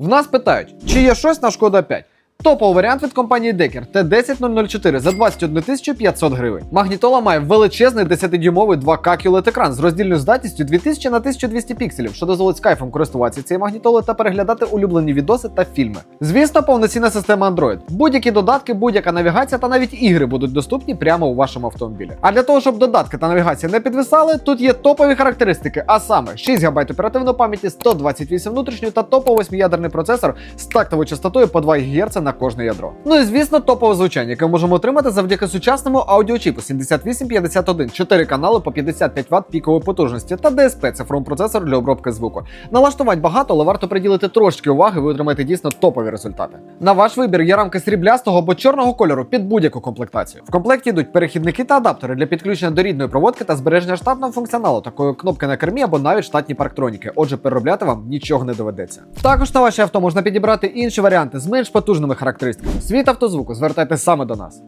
В нас питають, чи є щось на шкода 5. Топовий варіант від компанії Decker T10004 за 21 500 гривень. Магнітола має величезний 10-дюймовий 2К QLED екран з роздільною здатністю 2000 на 1200 пікселів, що дозволить з кайфом користуватися цією магнітолою та переглядати улюблені відоси та фільми. Звісно, повноцінна система Android. Будь-які додатки, будь-яка навігація та навіть ігри будуть доступні прямо у вашому автомобілі. А для того, щоб додатки та навігація не підвисали, тут є топові характеристики, а саме 6 ГБ оперативної пам'яті, 128 внутрішньої та топовий 8-ядерний процесор з тактовою частотою по 2 ГГц на кожне ядро. Ну і звісно, топове звучання, яке ми можемо отримати завдяки сучасному аудіочіпу 7851, 4 канали по 55 Вт пікової потужності та DSP цифровий процесор для обробки звуку. Налаштувань багато, але варто приділити трошки уваги, ви отримаєте дійсно топові результати. На ваш вибір є рамки сріблястого або чорного кольору під будь-яку комплектацію. В комплекті йдуть перехідники та адаптери для підключення до рідної проводки та збереження штатного функціоналу, такої кнопки на кермі або навіть штатні парктроніки. Отже, переробляти вам нічого не доведеться. Також на ваше авто можна підібрати інші варіанти з менш потужними характеристиками. Світ автозвуку звертайте саме до нас.